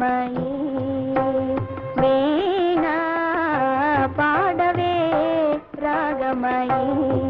సమయే వేణా పాడవే రాగమయీ.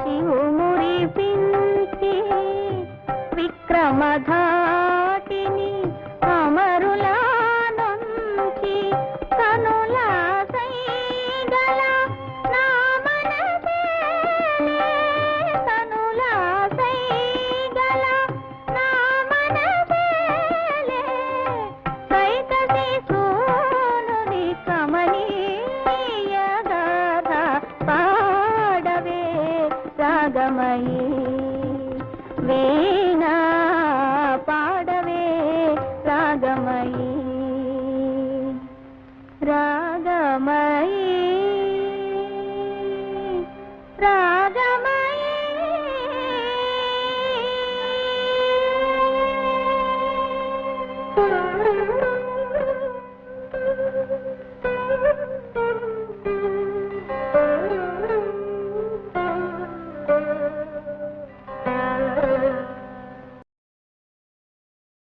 శివుమురి రాగమయీ వేణా పాడవే రాగమయీ. రాగమయీ. రాగ